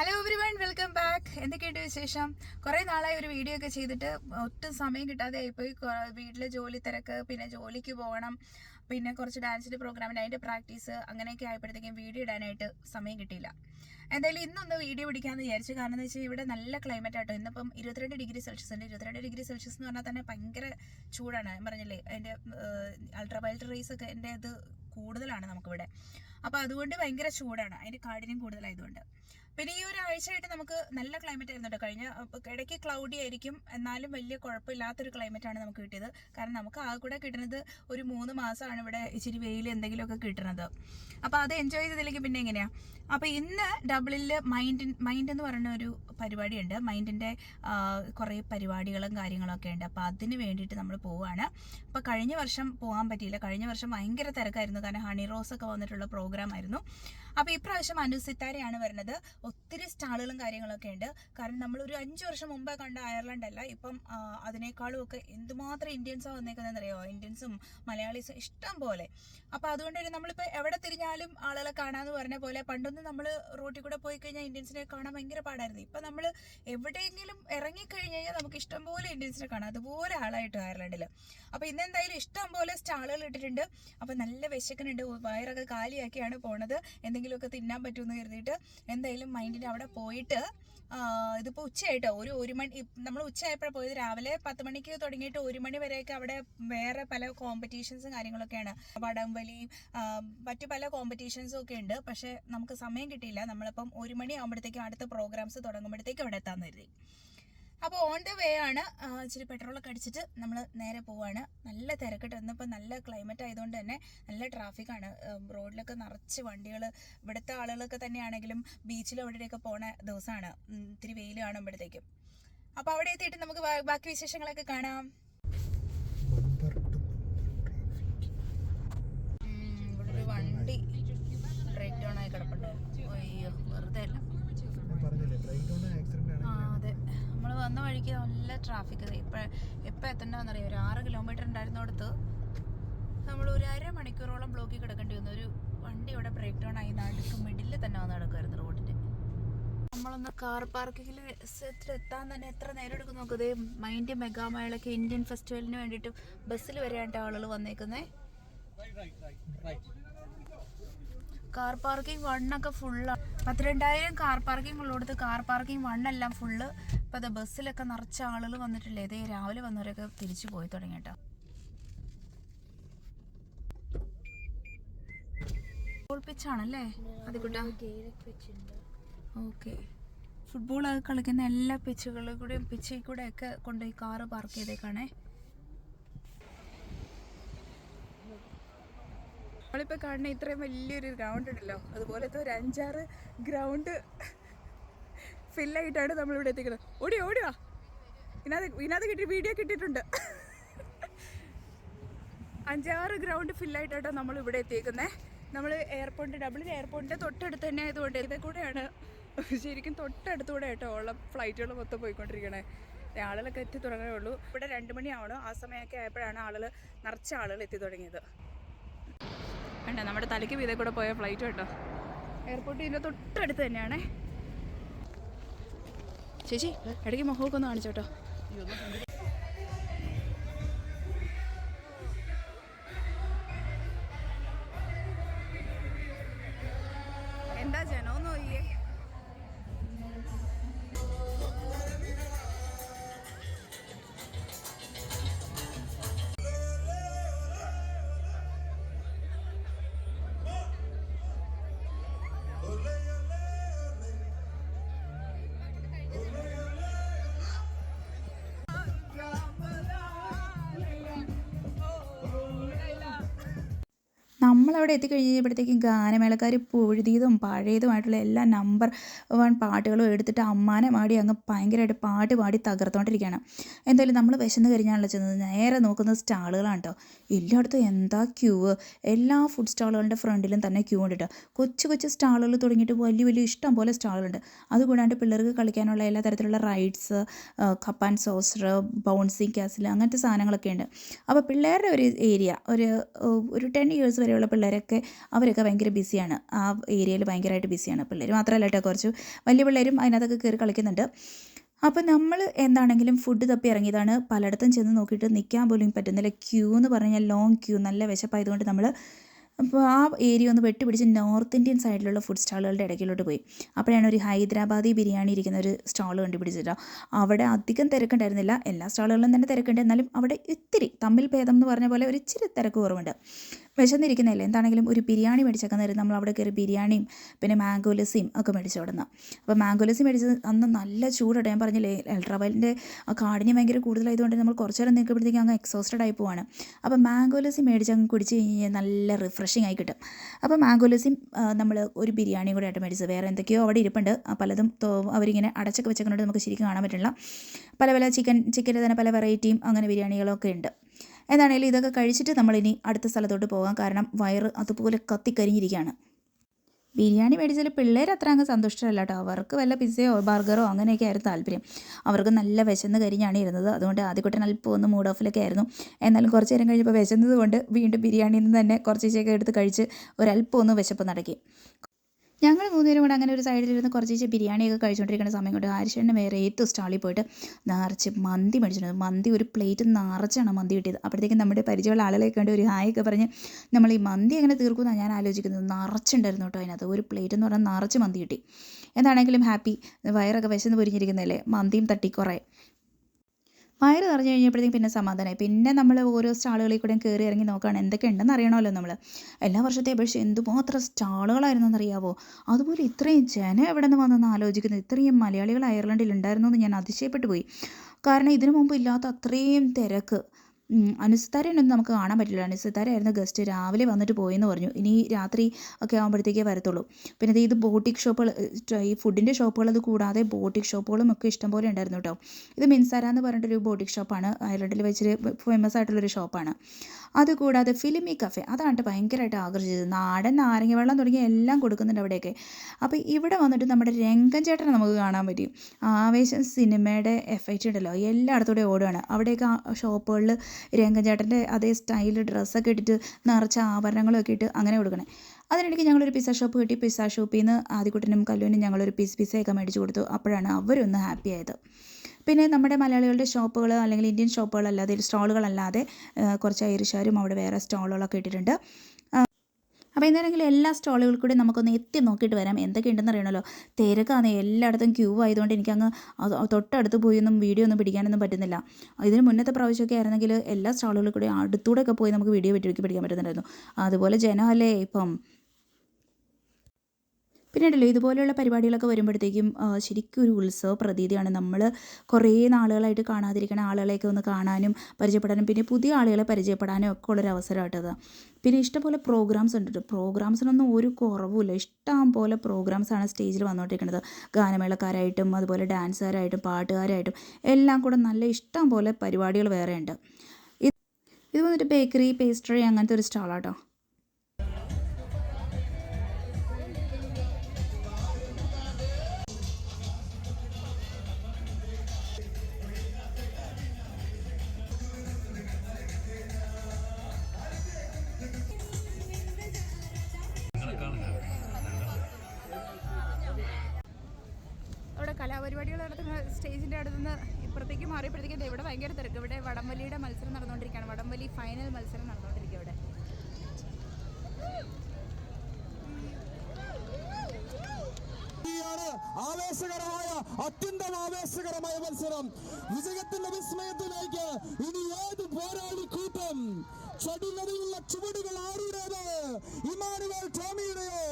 Hello everyone welcome back എന്തൊക്കെയുണ്ട് വിശേഷം? കുറേ നാളായി ഒരു വീഡിയോ ഒക്കെ ചെയ്തിട്ട് ഒട്ടും സമയം കിട്ടാതെ ആയിപ്പോയി. വീട്ടിലെ ജോലി തിരക്ക് പിന്നെ ജോലിക്ക് പോകണം പിന്നെ കുറച്ച് ഡാൻസിന്റെ പ്രോഗ്രാമിന് അതിന്റെ പ്രാക്ടീസ് അങ്ങനെയൊക്കെ ആയപ്പോഴത്തേക്കും വീഡിയോ ഇടാനായിട്ട് സമയം കിട്ടിയില്ല. എന്തായാലും ഇന്നൊന്ന് വീഡിയോ പിടിക്കാമെന്ന് വിചാരിച്ചു കാരണം എന്ന് വെച്ചാൽ ഇവിടെ നല്ല ക്ലൈമറ്റ് ആട്ടോ. ഇന്നിപ്പം ഇരുപത്തിരണ്ട് ഡിഗ്രി സെൽഷ്യസ് ഉണ്ട്. ഇരുപത്തിരണ്ട് ഡിഗ്രി സെൽഷ്യസ് എന്ന് പറഞ്ഞാൽ തന്നെ ഭയങ്കര ചൂടാണ്. പറഞ്ഞില്ലേ അതിന്റെ അൾട്രാ വയലറ്റ് റേസ് ഒക്കെ എന്റെ ഇത് കൂടുതലാണ് നമുക്കിവിടെ. അപ്പോൾ അതുകൊണ്ട് ഭയങ്കര ചൂടാണ്. അതിന്റെ കാഠിന്യം കൂടുതലായതുകൊണ്ട്. പിന്നെ ഈ ഒരു ആഴ്ചയായിട്ട് നമുക്ക് നല്ല ക്ലൈമറ്റ് ആയിരുന്നു കഴിഞ്ഞ ഇടയ്ക്ക് ക്ലൗഡി ആയിരിക്കും. എന്നാലും വലിയ കുഴപ്പമില്ലാത്തൊരു ക്ലൈമറ്റ് ആണ് നമുക്ക് കിട്ടിയത്. കാരണം നമുക്ക് ആ കൂടെ കിട്ടുന്നത് ഒരു മൂന്ന് മാസമാണ് ഇവിടെ ഇച്ചിരി വെയിൽ എന്തെങ്കിലുമൊക്കെ കിട്ടുന്നത്. അപ്പോൾ അത് എൻജോയ് ചെയ്തില്ലെങ്കിൽ പിന്നെ എങ്ങനെയാ? അപ്പോൾ ഇന്ന് ഡബിളിൽ മൈൻഡ് മൈൻഡ് എന്ന് പറയുന്ന ഒരു പരിപാടിയുണ്ട്. മൈൻഡിന്റെ കുറേ പരിപാടികളും കാര്യങ്ങളൊക്കെ ഉണ്ട്. അപ്പോൾ അതിന് വേണ്ടിയിട്ട് നമ്മൾ പോവുകയാണ് അപ്പോൾ കഴിഞ്ഞ വർഷം പോകാൻ പറ്റിയില്ല. കഴിഞ്ഞ വർഷം ഭയങ്കര തിരക്കായിരുന്നു. കാരണം ഹണി റോസ് ഒക്കെ വന്നിട്ടുള്ള പ്രോഗ്രാം ആയിരുന്നു. അപ്പോൾ ഇപ്രാവശ്യം അനുസിത്താരയാണ് വരുന്നത്. ഒത്തിരി സ്റ്റാളുകളും കാര്യങ്ങളൊക്കെ ഉണ്ട്. കാരണം നമ്മൾ ഒരു അഞ്ച് വർഷം മുമ്പേ കണ്ട അയർലൻഡ് അല്ല. ഇപ്പം അതിനേക്കാളും ഒക്കെ എന്തുമാത്രം ഇന്ത്യൻസാണ് വന്നേക്കുന്നതെന്ന് അറിയാമോ ഇന്ത്യൻസും മലയാളീസും ഇഷ്ടം പോലെ. അപ്പോൾ അതുകൊണ്ട് തന്നെ നമ്മളിപ്പോൾ എവിടെ തിരിഞ്ഞാലും ആളുകളെ കാണാമെന്ന് പറഞ്ഞ പോലെ പണ്ടൊന്നും നമ്മൾ റോട്ടിൽ കൂടെ പോയി കഴിഞ്ഞാൽ ഇന്ത്യൻസിനെ കാണാൻ ഭയങ്കര പാടായിരുന്നു. ഇപ്പം നമ്മൾ എവിടെയെങ്കിലും ഇറങ്ങിക്കഴിഞ്ഞ് കഴിഞ്ഞാൽ നമുക്ക് ഇഷ്ടം പോലെ ഇന്ത്യൻസിനെ കാണാം. അതുപോലെ ആളായിട്ട് അയർലൻഡിൽ അപ്പോൾ ഇന്ന് എന്തായാലും ഇഷ്ടം പോലെ സ്റ്റാളുകൾ ഇട്ടിട്ടുണ്ട്. അപ്പോൾ നല്ല വിശക്കുന്നുണ്ട്. വയറൊക്കെ കാലിയാക്കിയാണ് പോണത്. എന്തെങ്കിലുമൊക്കെ തിന്നാൻ പറ്റുമെന്ന് കരുതിയിട്ട് എന്തായാലും മൈൻഡിന്റെ അവിടെ പോയിട്ട് ഇതിപ്പോൾ ഉച്ചയായിട്ടോ? ഒരു ഒരു മണി നമ്മൾ ഉച്ചയായപ്പോഴാണ് പോയത്. രാവിലെ പത്ത് മണിക്ക് തുടങ്ങിയിട്ട് ഒരു മണി വരെയൊക്കെ അവിടെ വേറെ പല കോമ്പറ്റീഷൻസും കാര്യങ്ങളൊക്കെയാണ്. വടംവലി മറ്റു പല കോമ്പറ്റീഷൻസും ഒക്കെ ഉണ്ട്. പക്ഷേ നമുക്ക് സമയം കിട്ടിയില്ല. നമ്മളിപ്പം ഒരു മണി ആകുമ്പോഴത്തേക്കും അടുത്ത പ്രോഗ്രാംസ് തുടങ്ങുമ്പോഴത്തേക്കും അവിടെ എത്താമെന്ന് കരുതി. അപ്പോൾ ഓൺ ദ വേ ആണ് ഇച്ചിരി പെട്രോളൊക്കെ അടിച്ചിട്ട് നമ്മൾ നേരെ പോവാണ്. നല്ല തിരക്കിട്ട് ഇന്നിപ്പോൾ നല്ല ക്ലൈമറ്റ് ആയതുകൊണ്ട് തന്നെ നല്ല ട്രാഫിക്കാണ് റോഡിലൊക്കെ നിറച്ച് വണ്ടികൾ ഇവിടുത്തെ ആളുകളൊക്കെ തന്നെയാണെങ്കിലും ബീച്ചിലും അവിടെയൊക്കെ പോണ ദിവസമാണ് ഇത്തിരി വെയിൽ കാണുമ്പോഴത്തേക്കും. അപ്പോൾ അവിടെ എത്തിയിട്ട് നമുക്ക് ബാക്കി വിശേഷങ്ങളൊക്കെ കാണാം. വണ്ടി ബ്രേക്ക് ഡൗൺ ആയി അയ്യോ വെറുതെ അല്ല ഞാൻ പറഞ്ഞില്ലേ ബ്രേക്ക് ഡൗൺ ആക്സിഡന്റ് ആ ആണ് അതെ നമ്മൾ വന്ന വഴിക്ക് നല്ല ട്രാഫിക് ഇപ്പം എപ്പോൾ എത്തണ്ടെന്നറിയാം? ഒരു ആറ് കിലോമീറ്റർ ഉണ്ടായിരുന്നിടത്ത് നമ്മൾ ഒരു അര അരമണിക്കൂറോളം ബ്ലോക്കിൽ കിടക്കേണ്ടി വന്നു. ഒരു വണ്ടി ഇവിടെ ബ്രേക്ക് ഡൗൺ ആയി നടുക്ക് മിഡിൽ തന്നെ വന്ന് കിടക്കുമായിരുന്നു റോഡിന്റെ നമ്മളൊന്ന് കാർ പാർക്കിങ്ങിൽ എത്താൻ തന്നെ എത്ര നേരം എടുക്കും നോക്കതേ മൈൻഡ് മെഗാമേളൊക്കെ ഇന്ത്യൻ ഫെസ്റ്റിവലിന് വേണ്ടിയിട്ട് ബസ്സിൽ വരെയായിട്ട് ആളുകൾ വന്നേക്കുന്നേ. കാർ പാർക്കിംഗ് വണ്ണൊക്കെ ഫുള്ളാണ് പത്തിരണ്ടായിരം കാർ പാർക്കിംഗ് ഉള്ളിടത്ത് കാർ പാർക്കിംഗ് വണ്ണെല്ലാം ഫുള്ള് ഇപ്പം അത് ബസ്സിലൊക്കെ നിറച്ച ആളുകൾ വന്നിട്ടില്ലേ? ഇതേ രാവിലെ വന്നവരൊക്കെ തിരിച്ചു പോയി തുടങ്ങിട്ടോ. ഫുട്ബോൾ പിച്ചാണല്ലേ ഓക്കെ ഫുട്ബോൾ കളിക്കുന്ന എല്ലാ പിച്ചുകളിൽ കൂടെയും പിച്ചിൽ കൂടെ ഒക്കെ കൊണ്ടുപോയി കാറ് പാർക്ക് ചെയ്തേക്കാണേ. നമ്മളിപ്പോൾ കാണുന്ന ഇത്രയും വലിയൊരു ഗ്രൗണ്ട് ഉണ്ടല്ലോ. അതുപോലത്തെ ഒരു അഞ്ചാറ് ഗ്രൗണ്ട് ഫില്ലായിട്ടാണ് നമ്മളിവിടെ എത്തിക്കുന്നത്. ഓടി ഓടിവാ ഇതിനകത്ത് ഇതിനകത്ത് കിട്ടി വീഡിയോ കിട്ടിയിട്ടുണ്ട്. അഞ്ചാറ് ഗ്രൗണ്ട് ഫില്ലായിട്ടാണ് നമ്മൾ ഇവിടെ എത്തിയേക്കുന്നത് നമ്മൾ എയർപോർട്ട് ഡബിൾ എയർപോർട്ടിന്റെ തൊട്ടടുത്ത് തന്നെ ആയതുകൊണ്ട് ഇതേ കൂടെയാണ്. ശരിക്കും തൊട്ടടുത്തൂടെ കേട്ടോ ഉള്ള ഫ്ലൈറ്റുകൾ മൊത്തം പോയിക്കൊണ്ടിരിക്കണേ. ആളുകളൊക്കെ എത്തി തുടങ്ങേ ഉള്ളൂ. ഇവിടെ രണ്ട് മണിയാവണം. ആ സമയമൊക്കെ ആയപ്പോഴാണ് ആളുകൾ നിറച്ച ആളുകൾ എത്തി തുടങ്ങിയത്. വേണ്ട നമ്മുടെ തലയ്ക്ക് വീതേ കൂടെ പോയ ഫ്ലൈറ്റ് കേട്ടോ എയർപോർട്ട് ഇതിന്റെ തൊട്ടടുത്ത് തന്നെയാണേ. ചേച്ചി ഇടയ്ക്ക് മുഖമൊക്കെ ഒന്ന് കാണിച്ചോട്ടോ നമ്മളവിടെ എത്തിക്കഴിഞ്ഞപ്പോഴത്തേക്കും ഗാനമേളക്കാർ പുഴുതിയതും പഴയതുമായിട്ടുള്ള എല്ലാ നമ്പർ വൺ പാട്ടുകളും എടുത്തിട്ട് അമ്മാനെ മാടി അങ്ങ് ഭയങ്കരമായിട്ട് പാട്ട് പാടി തകർത്തോണ്ടിരിക്കുകയാണ്. എന്തായാലും നമ്മൾ വിശന്ന് കഴിഞ്ഞാണല്ലോ ചെന്നത്. നേരെ നോക്കുന്നത് സ്റ്റാളുകളാണ് കേട്ടോ എല്ലായിടത്തും എന്താ ക്യൂ എല്ലാ ഫുഡ് സ്റ്റാളുകളുടെ ഫ്രണ്ടിലും തന്നെ ക്യൂ ഉണ്ട് കേട്ടോ കൊച്ചു കൊച്ചു സ്റ്റാളുകൾ തുടങ്ങിയിട്ട് വലിയ വലിയ ഇഷ്ടം പോലെ സ്റ്റാളുകളുണ്ട് അതുകൂടാണ്ട് പിള്ളേർക്ക് കളിക്കാനുള്ള എല്ലാ തരത്തിലുള്ള rides cup and saucer bouncing castle അങ്ങനത്തെ സാധനങ്ങളൊക്കെ ഉണ്ട്. അപ്പോൾ പിള്ളേരുടെ ഒരു ഏരിയ ഒരു ഒരു ടെൻ ഇയേഴ്സ് വരെയുള്ള പിള്ളേർ പിള്ളേരൊക്കെ അവരൊക്കെ ഭയങ്കര ബിസിയാണ്. ആ ഏരിയയിൽ ഭയങ്കരമായിട്ട് ബിസിയാണ്. പിള്ളേർ മാത്രമല്ല കേട്ടോ കുറച്ച് വലിയ പിള്ളേരും അതിനകത്തൊക്കെ കയറി കളിക്കുന്നുണ്ട്. അപ്പോൾ നമ്മൾ എന്താണെങ്കിലും ഫുഡ് തപ്പി ഇറങ്ങിയതാണ്. പലയിടത്തും ചെന്ന് നോക്കിയിട്ട് നിൽക്കാൻ പോലും പറ്റുന്നില്ല. ക്യൂ എന്ന് പറഞ്ഞാൽ ലോങ് ക്യൂ നല്ല വിശപ്പായതുകൊണ്ട് നമ്മൾ അപ്പോൾ ആ ഏരിയ ഒന്ന് വെട്ടിപ്പിടിച്ച് നോർത്ത് ഇന്ത്യൻ സൈഡിലുള്ള ഫുഡ് സ്റ്റാളുകളുടെ ഇടയ്ക്കിലോട്ട് പോയി. അപ്പോഴാണ് ഒരു ഹൈദരാബാദി ബിരിയാണി ഇരിക്കുന്ന ഒരു സ്റ്റാൾ കണ്ടുപിടിച്ചിട്ടോ അവിടെ അധികം തിരക്കുണ്ടായിരുന്നില്ല. എല്ലാ സ്റ്റാളുകളിലും തന്നെ തിരക്കുണ്ട്. എന്നാലും അവിടെ ഇത്തിരി തമ്മിൽ ഭേദം എന്ന് പറഞ്ഞ പോലെ ഒരു ഇച്ചിരി തിരക്ക് കുറവുണ്ട്. വിശന്നിരിക്കുന്നില്ല എന്താണെങ്കിലും ഒരു ബിരിയാണി മേടിച്ചൊക്കെ നേരം നമ്മൾ അവിടെ കയറി ബിരിയാണിയും പിന്നെ മാംഗോ ലസ്സിയും ഒക്കെ മേടിച്ചു അവിടെ അപ്പോൾ മാംഗോ ലസ്സി മേടിച്ചത് അന്ന് നല്ല ചൂടാണ് ഞാൻ പറഞ്ഞില്ലേ അൾട്രാവയലിന്റെ ആ കാഠിന്യം ഭയങ്കര കൂടുതലായതുകൊണ്ട് നമ്മൾ കുറച്ച് നേരം നിൽക്കുമ്പോഴത്തേക്കും അങ്ങ് എക്സോസ്റ്റഡ് ആയി പോവാണ്. അപ്പോൾ മാംഗോ ലസ്സി മേടിച്ച് അങ്ങ് കുടിച്ച് കഴിഞ്ഞാൽ നല്ല റിഫ്രഷിങ് ആയി കിട്ടും. അപ്പോൾ മാംഗോ ലസ്സിയും നമ്മൾ ഒരു ബിരിയാണിയും കൂടെ ആയിട്ട് മേടിച്ചത്. വേറെ എന്തൊക്കെയോ അവിടെ ഇരിപ്പുണ്ട്. പലതും അവരിങ്ങനെ അടച്ചൊക്കെ വെച്ചേക്കുന്നത് നമുക്ക് ശരിക്കും കാണാൻ പറ്റില്ല. പല പല ചിക്കൻ ചിക്കന്റെ തന്നെ പല വെറൈറ്റിയും അങ്ങനെ ബിരിയാണികളൊക്കെ ഉണ്ട്. എന്താണെങ്കിലും ഇതൊക്കെ കഴിച്ചിട്ട് നമ്മളിനി അടുത്ത സ്ഥലത്തോട്ട് പോകാം. കാരണം വയറ് അതുപോലെ കത്തിക്കരിഞ്ഞിരിക്കുകയാണ്. ബിരിയാണി മേടിച്ചാൽ പിള്ളേർ അത്ര അങ്ങ് സന്തുഷ്ടരല്ല കേട്ടോ. അവർക്ക് വല്ല പിസ്സയോ ബർഗറോ അങ്ങനെയൊക്കെ ആയിരുന്നു താല്പര്യം. അവർക്ക് നല്ല വിശന്ന് കരിഞ്ഞാണ് ഇരുന്നത്. അതുകൊണ്ട് ആദ്യക്കുട്ടൻ അല്പം ഒന്ന് മൂഡ് ഓഫിലൊക്കെ ആയിരുന്നു. എന്നാലും കുറച്ച് നേരം കഴിഞ്ഞപ്പോൾ വിശന്നത് കൊണ്ട് വീണ്ടും ബിരിയാണിയിൽ നിന്ന് തന്നെ കുറച്ചൊക്കെ എടുത്ത് കഴിച്ച് ഒരല്പം ഒന്ന് വിശപ്പ് നടക്കി. ഞങ്ങൾ മൂന്നുപേരും കൂടെ അങ്ങനെ ഒരു സൈഡിലിരുന്ന് കുറച്ച് ബിരിയാണിയൊക്കെ കഴിച്ചുകൊണ്ടിരിക്കുന്ന സമയം കൊണ്ട് ആരിശേണ്ണ വേറെ ഏറ്റവും സ്റ്റാളിൽ പോയിട്ട് നിറച്ച് മന്തി മേടിച്ചിട്ടുണ്ട്. മന്തി ഒരു പ്ലേറ്റ് നിറച്ചാണ് മന്തി കിട്ടിയത്. അപ്പോഴത്തേക്കും നമ്മുടെ പരിചയമുള്ള ആളുകളെ കണ്ട് ഒരു ഹായൊക്കെ പറഞ്ഞ് നമ്മൾ ഈ മന്തി എങ്ങനെ തീർക്കുമെന്നാണ് ഞാൻ ആലോചിക്കുന്നത്. നിറച്ചുണ്ടായിരുന്നു കേട്ടോ അതിനകത്ത്. ഒരു പ്ലേറ്റ് എന്ന് പറഞ്ഞാൽ നിറച്ച് മന്തി കിട്ടി. എന്താണെങ്കിലും ഹാപ്പി. വയറൊക്കെ വിശന്ന് പൊരിഞ്ഞിരിക്കുന്നതല്ലേ? മന്തിയും തട്ടി കുറേ വയറ് നിറഞ്ഞു കഴിഞ്ഞപ്പോഴത്തേക്കും പിന്നെ സമാധാനമായി പിന്നെ നമ്മൾ ഓരോ സ്റ്റാളുകളിൽ കൂടെയും കയറി ഇറങ്ങി നോക്കുകയാണ് എന്തൊക്കെ ഉണ്ടെന്ന് അറിയണമല്ലോ നമ്മൾ എല്ലാ വർഷത്തെ അപേക്ഷിച്ച് എന്തുമാത്രം സ്റ്റാളുകളായിരുന്നു എന്നറിയാവോ അതുപോലെ ഇത്രയും ജനം എവിടെ നിന്ന് വന്നെന്ന് ആലോചിക്കുന്നത് ഇത്രയും മലയാളികൾ അയർലൻഡിൽ ഉണ്ടായിരുന്നു എന്ന് ഞാൻ അതിശയപ്പെട്ടു പോയി. കാരണം ഇതിനു മുമ്പ് ഇല്ലാത്ത അത്രയും തിരക്ക്. ഉം, അനുസിത്താരയൊന്നും നമുക്ക് കാണാൻ പറ്റില്ല. അനുസിത്താരായിരുന്നു ഗസ്റ്റ് രാവിലെ വന്നിട്ട് പോയെന്ന് പറഞ്ഞു. ഇനി രാത്രി ഒക്കെ ആകുമ്പോഴത്തേക്കേ വരത്തുള്ളൂ. പിന്നെ ഇത് ബോട്ടിക് ഷോപ്പുകൾ ഈ ഫുഡിന്റെ ഷോപ്പുകൾ അത് കൂടാതെ ബോട്ടിക് ഷോപ്പുകളും ഒക്കെ ഇഷ്ടംപോലെ ഉണ്ടായിരുന്നു കേട്ടോ ഇത് മിൻസാര എന്ന് പറഞ്ഞിട്ടൊരു ബോട്ടിക് ഷോപ്പാണ് അയർലൻഡിൽ വെച്ചിട്ട് ഫേമസ് ആയിട്ടുള്ളൊരു ഷോപ്പാണ് അതുകൂടാതെ ഫിലിമി കഫേ അതാണ് ഭയങ്കരമായിട്ട് ആകർഷിച്ചത്. നാടൻ നാരങ്ങ വെള്ളം തുടങ്ങിയ എല്ലാം കൊടുക്കുന്നുണ്ട് അവിടെയൊക്കെ. അപ്പോൾ ഇവിടെ വന്നിട്ട് നമ്മുടെ രംഗൻ ചേട്ടനെ നമുക്ക് കാണാൻ പറ്റും. ആവേശം സിനിമയുടെ എഫക്റ്റ് ഉണ്ടല്ലോ. എല്ലായിടത്തൂടെ ഓടുകയാണ് അവിടെയൊക്കെ ഷോപ്പുകളിൽ രംഗൻ ചേട്ടന്റെ അതേ സ്റ്റൈൽ ഡ്രസ്സൊക്കെ ഇട്ടിട്ട് നിറച്ച ആഭരണങ്ങളൊക്കെ ഇട്ട് അങ്ങനെ കൊടുക്കണേ. അതിനിടയ്ക്ക് ഞങ്ങളൊരു പിസ്സ ഷോപ്പ് കിട്ടി. പിസ്സ ഷോപ്പിൽ നിന്ന് ആദ്യക്കുട്ടനും കല്ലുവിനും ഞങ്ങളൊരു പീസ് പിസ്സയൊക്കെ മേടിച്ച് കൊടുത്തു. അപ്പോഴാണ് അവരൊന്ന് ഹാപ്പി ആയത്. പിന്നെ നമ്മുടെ മലയാളികളുടെ ഷോപ്പുകൾ അല്ലെങ്കിൽ ഇന്ത്യൻ ഷോപ്പുകളല്ലാതെ സ്റ്റാളുകളല്ലാതെ കുറച്ച് ഐറിഷുകാരും അവിടെ വേറെ സ്റ്റാളുകളൊക്കെ ഇട്ടിട്ടുണ്ട്. എന്താണെങ്കിലും എല്ലാ സ്റ്റാളുകളിൽ കൂടി നമുക്കൊന്ന് എത്തി നോക്കിയിട്ട് വരാം. എന്തൊക്കെ ഉണ്ടെന്ന് അറിയണമല്ലോ. തിരക്കാണ്. എല്ലായിടത്തും ക്യൂ ആയതുകൊണ്ട് എനിക്കങ്ങ് തൊട്ടടുത്ത് പോയി ഒന്നും വീഡിയോ ഒന്നും പിടിക്കാനൊന്നും പറ്റുന്നില്ല. ഇതിന് മുന്നത്തെ പ്രാവശ്യമൊക്കെ ആയിരുന്നെങ്കിൽ എല്ലാ സ്റ്റാളുകളിൽ കൂടി അടുത്തൂടെ ഒക്കെ പോയി നമുക്ക് വീഡിയോ വെട്ടി പിടിക്കാൻ പറ്റുന്നുണ്ടായിരുന്നു. അതുപോലെ ജനമല്ലേ ഇപ്പം? പിന്നെ ഉണ്ടല്ലോ ഇതുപോലെയുള്ള പരിപാടികളൊക്കെ വരുമ്പോഴത്തേക്കും ശരിക്കും ഒരു ഉത്സവ പ്രതീതിയാണ്. നമ്മൾ കുറേ നാളുകളായിട്ട് കാണാതിരിക്കുന്ന ആളുകളെയൊക്കെ ഒന്ന് കാണാനും പരിചയപ്പെടാനും പിന്നെ പുതിയ ആളുകളെ പരിചയപ്പെടാനും ഒക്കെ ഉള്ളൊരു അവസരമായിട്ടത് പിന്നെ ഇഷ്ടംപോലെ പ്രോഗ്രാംസ് ഉണ്ട് പ്രോഗ്രാംസിനൊന്നും ഒരു കുറവുമില്ല. ഇഷ്ടം പോലെ പ്രോഗ്രാംസാണ് സ്റ്റേജിൽ വന്നുകൊണ്ടിരിക്കുന്നത് ഗാനമേളക്കാരായിട്ടും അതുപോലെ ഡാൻസുകാരായിട്ടും പാട്ടുകാരായിട്ടും എല്ലാം കൂടെ നല്ല ഇഷ്ടം പോലെ പരിപാടികൾ വേറെ ഉണ്ട് ഇത് ഇത് വന്നിട്ട് ബേക്കറി പേസ്ട്രി അങ്ങനത്തെ ഒരു സ്റ്റാളാട്ടോ അവിടെ കലാപരിപാടികൾ നടത്തുന്ന സ്റ്റേജിന്റെ അടുത്ത് നിന്ന് ഇപ്പുറത്തേക്ക് മാറിയപ്പോഴത്തേക്കും ഇവിടെ ഭയങ്കര തിരക്ക്. ഇവിടെ വടംവലിയുടെ മത്സരം നടന്നുകൊണ്ടിരിക്കുകയാണ്. വടംവലി ഫൈനൽ മത്സരം നടന്നുകൊണ്ടിരിക്കുക ഇവിടെ. ആവേശകരമായ അത്യന്തം ആവേശകരമായ മത്സരം. വിജയത്തിന്റെ വിസ്മയത്തിലേക്ക് ഇനി ഏത് പോരാളി കൂട്ടം? ചടുനടിയുള്ള ചുവടുകൾ ആരുടേത്? ഇമാനുവൽ ടോമിയുടെയോ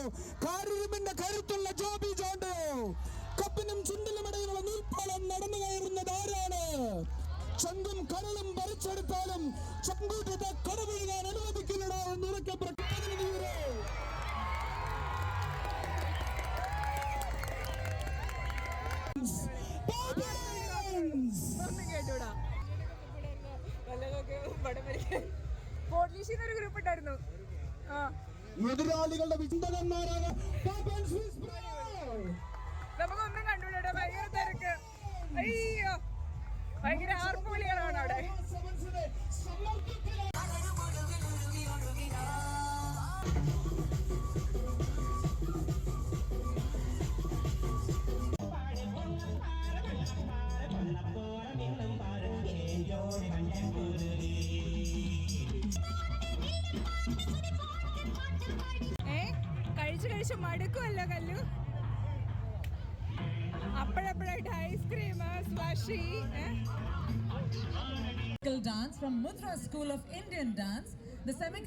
ചങ്കും കരളും ഭരിച്ചെടുത്താലും ചങ്കൂറ്റത്തെ കടവിഴുകാൻ അനുവദിക്കുന്നില്ല എന്ന് ഉറക്കെ പ്രഖ്യാപനം ആ. എതിരാളികളുടെ ചിന്തകന്മാരായ കഴിച്ചു കഴിച്ച് മടുക്കുമല്ലോ കല്ലു അപ്പോഴപ്പോഴായിട്ട് ice cream slushy Classical dance from Mudra School of Indian Dance. The semi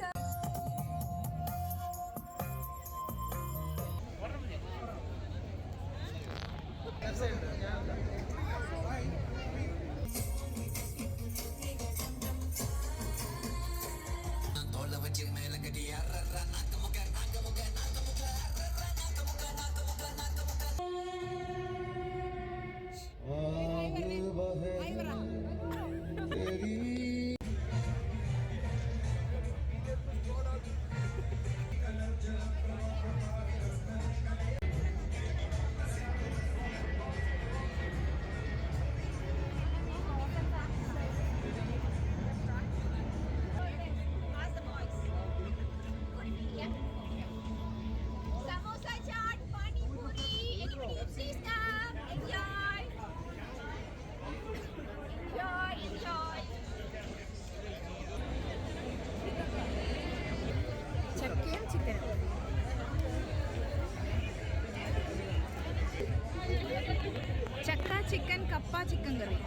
കപ്പ ചിക്കൻ കറി.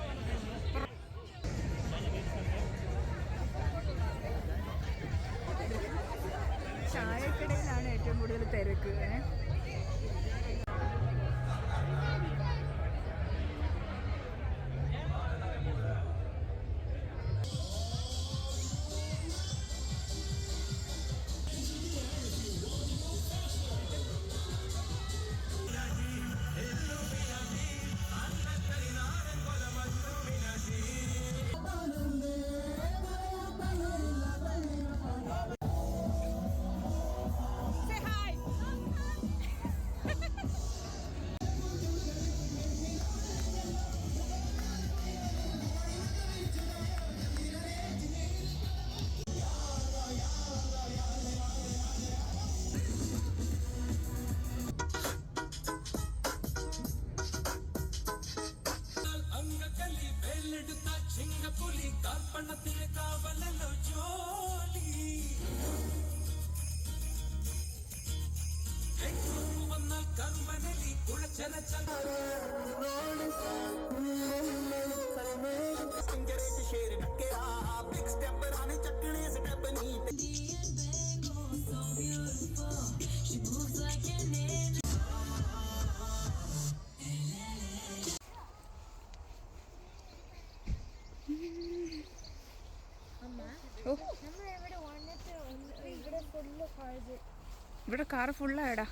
ഇവിടെ കാറ് ഫുള്ളായടാ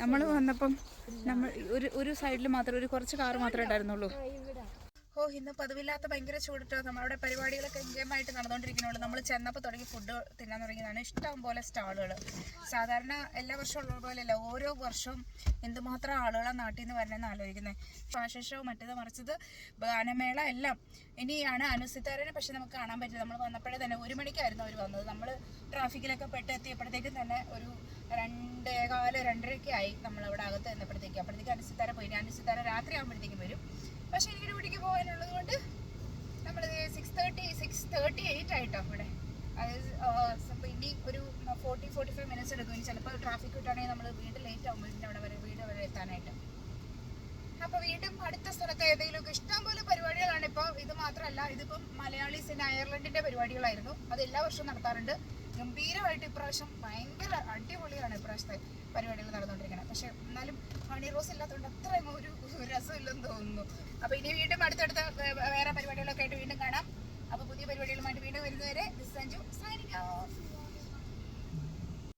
നമ്മൾ വന്നപ്പം നമ്മൾ ഒരു ഒരു സൈഡിൽ മാത്രം ഒരു കുറച്ച് കാറ് മാത്രമേ ഉണ്ടായിരുന്നുള്ളൂ. ഓ ഇന്ന് പതിവില്ലാത്ത ഭയങ്കര ചൂടിട്ടോ? നമ്മളവിടെ പരിപാടികളൊക്കെ ഗംഭീരമായിട്ട് നടന്നുകൊണ്ടിരിക്കുന്നുള്ളൂ നമ്മൾ ചെന്നപ്പോൾ തുടങ്ങി ഫുഡ് തിന്നാൻ തുടങ്ങിയതാണ്. ഇഷ്ടം പോലെ സ്റ്റാളുകൾ. സാധാരണ എല്ലാ വർഷവും ഉള്ള പോലെയല്ല. ഓരോ വർഷവും എന്തുമാത്രം ആളുകളാണ് നാട്ടിൽ നിന്ന് വരണമെന്ന് ആലോചിക്കുന്നത്. ഷോ മറ്റേത് മറിച്ചത് ഗാനമേള എല്ലാം. ഇനിയാണ് അനുസിത്താരനെ പക്ഷെ നമുക്ക് കാണാൻ പറ്റില്ല. നമ്മൾ വന്നപ്പോഴേ തന്നെ ഒരു മണിക്കായിരുന്നു അവർ വന്നത്. നമ്മൾ ട്രാഫിക്കിലൊക്കെ പെട്ട് എത്തിയപ്പോഴത്തേക്കും തന്നെ ഒരു രണ്ടേകാൽ രണ്ടരയ്ക്ക് ആയി നമ്മളവിടെ അകത്ത് എന്നപ്പോഴത്തേക്ക് അപ്പോഴത്തേക്ക് അനുസിത്താര പോയി. അനുസിത്താര രാത്രി ആകുമ്പോഴത്തേക്കും വരും. പക്ഷെ എനിക്ക് ഡ്യൂട്ടിക്ക് പോകാനുള്ളത് കൊണ്ട് നമ്മൾ six thirty six thirty eight ആയിട്ടോ ഇവിടെ. അതായത് ഇനി ഒരു ഫോർട്ടി ഫോർട്ടി ഫൈവ് മിനിറ്റ്സ് എടുക്കും. ഇനി ചിലപ്പോൾ ട്രാഫിക് കിട്ടുകയാണെങ്കിൽ നമ്മൾ വീട് ലേറ്റ് ആകും വീടിന്റെ അവിടെ വരെ വീട് വരെ എത്താനായിട്ട്. അപ്പോൾ വീണ്ടും അടുത്ത സ്ഥലത്ത് ഏതെങ്കിലുമൊക്കെ ഇഷ്ടം പോലെ പരിപാടികളാണ്. ഇപ്പോൾ ഇത് മാത്രമല്ല ഇതിപ്പം മലയാളീസ് ഇൻ അയർലൻഡിന്റെ പരിപാടികളായിരുന്നു. അത് എല്ലാ വർഷവും നടത്താറുണ്ട്. ഗംഭീരമായിട്ട് ഇപ്രാവശ്യം ഭയങ്കര അടിപൊളിയാണ് ഇപ്രാവശ്യത്തെ പരിപാടികൾ നടന്നുകൊണ്ടിരിക്കുന്നത്. പക്ഷെ എന്നാലും ഹണി റോസ് ഇല്ലാത്തതുകൊണ്ട് അത്രയും ഒരു രസമില്ലെന്ന് തോന്നുന്നു. അപ്പോൾ ഇനി വീണ്ടും അടുത്തടുത്ത വേറെ പരിപാടികളൊക്കെ ആയിട്ട് വീണ്ടും കാണാം. അപ്പോൾ പുതിയ പരിപാടികളുമായിട്ട് വീണ്ടും വരുന്നവരെ സഞ്ജു സൈനിങ് ഓഫ്